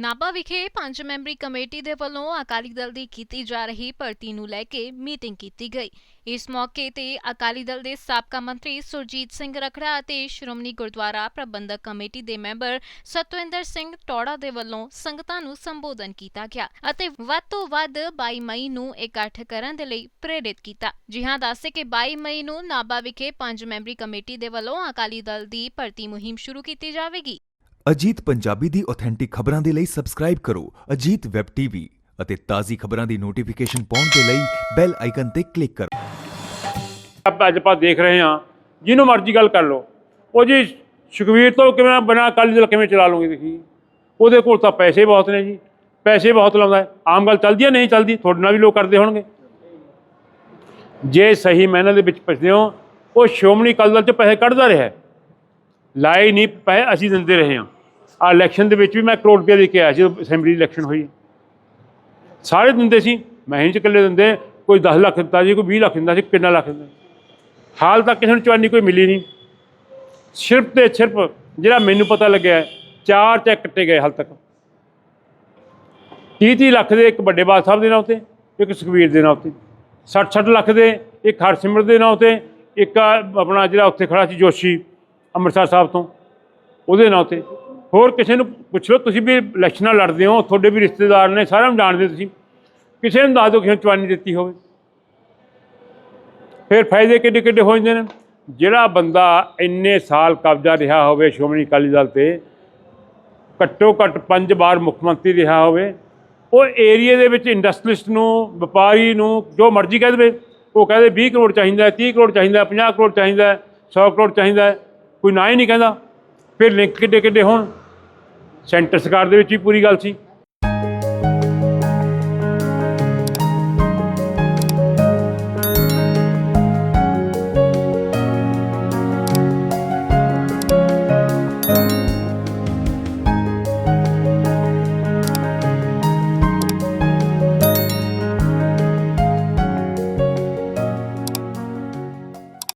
ਨਾਭਾ ਵਿਖੇ ਪੰਜ memory committee ਦੇ ਵੱਲੋਂ ਅਕਾਲੀ ਦਲ ਦੀ ਕੀਤੀ ਜਾ ਰਹੀ ਭਰਤੀ ਨੂੰ ਲੈ ਕੇ ਮੀਟਿੰਗ ਕੀਤੀ ਗਈ। ਇਸ ਮੌਕੇ ਤੇ ਅਕਾਲੀ ਦਲ ਦੇ ਸਾਬਕਾ ਮੰਤਰੀ ਸੁਰਜੀਤ ਸਿੰਘ ਰਖੜਾ ਅਤੇ ਸ਼੍ਰੋਮਣੀ ਗੁਰਦੁਆਰਾ ਪ੍ਰਬੰਧਕ ਕਮੇਟੀ ਦੇ ਮੈਂਬਰ ਸਤਵਿੰਦਰ ਸਿੰਘ ਟੌੜਾ ਦੇ ਵੱਲੋਂ ਸੰਗਤਾਂ ਨੂੰ ਸੰਬੋਧਨ ਕੀਤਾ ਗਿਆ ਅਤੇ ਵੱਧ ਤੋਂ ਵੱਧ 22 ਮਈ ਨੂੰ ਇਕੱਠ ਕਰਨ ਦੇ ਲਈ ਪ੍ਰੇਰਿਤ ਕੀਤਾ। ਜੀ ਹਾਂ ਦੱਸੇ ਕਿ 22 ਮਈ ਨੂੰ ਨਾਭਾ ਵਿਖੇ ਪੰਜ ਮੈਂਬਰੀ ਕਮੇਟੀ ਦੇ ਵੱਲੋਂ ਅਕਾਲੀ ਦਲ ਦੀ ਭਰਤੀ ਮੁਹਿੰਮ ਸ਼ੁਰੂ ਕੀਤੀ ਜਾਵੇਗੀ। ਅਜੀਤ ਪੰਜਾਬੀ ਦੀ ਆਥੈਂਟਿਕ ਖਬਰਾਂ ਦੇ ਲਈ ਸਬਸਕ੍ਰਾਈਬ ਕਰੋ ਅਜੀਤ ਵੈਬ ਟੀਵੀ ਅਤੇ ਤਾਜ਼ੀ ਖਬਰਾਂ ਦੀ ਨੋਟੀਫਿਕੇਸ਼ਨ ਪਾਉਣ ਦੇ ਲਈ ਬੈਲ ਆਈਕਨ ਤੇ ਕਲਿੱਕ ਕਰੋ। ਅੱਜ ਆਪਾਂ ਦੇਖ ਰਹੇ ਹਾਂ, ਜਿਹਨੂੰ ਮਰਜ਼ੀ ਗੱਲ ਕਰ ਲਓ। ਉਹ ਜੀ ਸੁਖਵੀਰ ਤੋਂ ਕਿਵੇਂ ਬਣਾ ਅਕਾਲੀ ਦਲ ਕਿਵੇਂ ਚਲਾ ਲਓਗੇ ਦੇਖੀ ਉਹਦੇ ਕੋਲ ਤਾਂ ਪੈਸੇ ਬਹੁਤ ਨੇ ਜੀ। ਪੈਸੇ ਬਹੁਤ ਲਾਉਂਦਾ ਆਮ ਗੱਲ ਚੱਲਦੀ ਹੈ, ਨਹੀਂ ਚੱਲਦੀ? ਤੁਹਾਡੇ ਨਾਲ ਵੀ ਲੋਕ ਕਰਦੇ ਹੋਣਗੇ। ਜੇ ਸਹੀ ਮੈਨਾਂ ਦੇ ਵਿੱਚ ਪੁੱਛਦੇ ਹੋ, ਉਹ ਸ਼੍ਰੋਮਣੀ ਅਕਾਲੀ ਦਲ ਚ ਪੈਸੇ ਕੱਢਦਾ ਰਿਹਾ ਲਾਏ ਨਹੀਂ, ਪਏ ਅਸੀਂ ਦਿੰਦੇ ਰਹੇ ਹਾਂ। ਆ ਇਲੈਕਸ਼ਨ ਦੇ ਵਿੱਚ ਵੀ ਮੈਂ ਕਰੋੜ ਰੁਪਏ ਦੇ ਕੇ ਆਇਆ ਸੀ, ਜਦੋਂ ਅਸੈਂਬਲੀ ਇਲੈਕਸ਼ਨ ਹੋਈ। ਸਾਰੇ ਦਿੰਦੇ ਸੀ। ਮੈਂ ਹੀ ਚ ਇਕੱਲੇ ਦਿੰਦੇ, ਕੋਈ 10 ਲੱਖ ਦਿੱਤਾ ਜੀ ਕੋਈ 20 ਲੱਖ ਦਿੰਦਾ ਸੀ, ਕਿੰਨਾ ਲੱਖ ਦਿੰਦਾ ਹਾਲ ਤੱਕ ਕਿਸੇ ਨੂੰ ਚਵਾਨੀ ਕੋਈ ਮਿਲੀ ਨਹੀਂ। ਸਿਰਫ ਤੇ ਸਿਰਫ ਜਿਹੜਾ ਮੈਨੂੰ ਪਤਾ ਲੱਗਿਆ, ਚਾਰ ਚੈੱਕ ਕੱਟੇ ਗਏ ਹਾਲ ਤੱਕ। 30 30 ਲੱਖ ਦੇ ਇੱਕ ਵੱਡੇ ਬਾਦ ਸਾਹਿਬ ਦੇ ਨਾਂ ਉਤੇ, ਇੱਕ ਸੁਖਵੀਰ ਦੇ ਨਾਂ ਉਤੇ। 60 60 ਲੱਖ ਦੇ, ਇੱਕ ਹਰਸਿਮਰਤ ਦੇ ਨਾਂ ਉਤੇ, ਇੱਕ ਆਪਣਾ ਜਿਹੜਾ ਉੱਥੇ ਖੜਾ ਸੀ ਜੋਸ਼ੀ। ਅੰਮ੍ਰਿਤਸਰ ਸਾਹਿਬ ਤੋਂ ਉਹਦੇ ਨਾਂ 'ਤੇ। ਹੋਰ ਕਿਸੇ ਨੂੰ ਪੁੱਛ ਲਓ ਤੁਸੀਂ ਵੀ ਇਲੈਕਸ਼ਨਾਂ ਲੜਦੇ ਹੋ ਤੁਹਾਡੇ ਵੀ ਰਿਸ਼ਤੇਦਾਰ ਨੇ ਸਾਰਿਆਂ ਨੂੰ ਜਾਣਦੇ ਤੁਸੀਂ। ਕਿਸੇ ਨੂੰ ਦੱਸ ਦਿਓ ਕਿਸੇ ਨੂੰ ਚਵਾਨੀ ਦਿੱਤੀ ਹੋਵੇ। ਫਿਰ ਫਾਇਦੇ ਕਿੱਡੇ ਕਿੱਡੇ ਹੋ ਜਾਂਦੇ ਨੇ। ਜਿਹੜਾ ਬੰਦਾ ਇੰਨੇ ਸਾਲ ਕਬਜ਼ਾ ਰਿਹਾ ਹੋਵੇ ਸ਼੍ਰੋਮਣੀ ਅਕਾਲੀ ਦਲ ਤੇ ਘੱਟੋ ਘੱਟ ਪੰਜ ਵਾਰ ਮੁੱਖ ਮੰਤਰੀ ਰਿਹਾ ਹੋਵੇ ਉਹ ਏਰੀਏ ਦੇ ਵਿੱਚ ਇੰਡਸਟਰੀਲਿਸਟ ਨੂੰ ਵਪਾਰੀ ਨੂੰ ਜੋ ਮਰਜ਼ੀ ਕਹਿ ਦੇਵੇ ਉਹ ਕਹਦੇ 20 ਕਰੋੜ ਚਾਹੀਦਾ ਹੈ, 30 ਕਰੋੜ ਚਾਹੀਦਾ ਹੈ, 50 ਕਰੋੜ ਚਾਹੀਦਾ ਹੈ, 100 ਕਰੋੜ ਚਾਹੀਦਾ ਕੋਈ ਨਾ ਹੀ ਨਹੀਂ ਕਹਿੰਦਾ। ਫਿਰ ਲਿੰਕ ਕਿੱਡੇ ਕਿੱਡੇ ਹੋਣ? ਸੈਂਟਰ ਸਰਕਾਰ ਦੇ ਵਿੱਚ ਵੀ ਪੂਰੀ ਗੱਲ ਸੀ।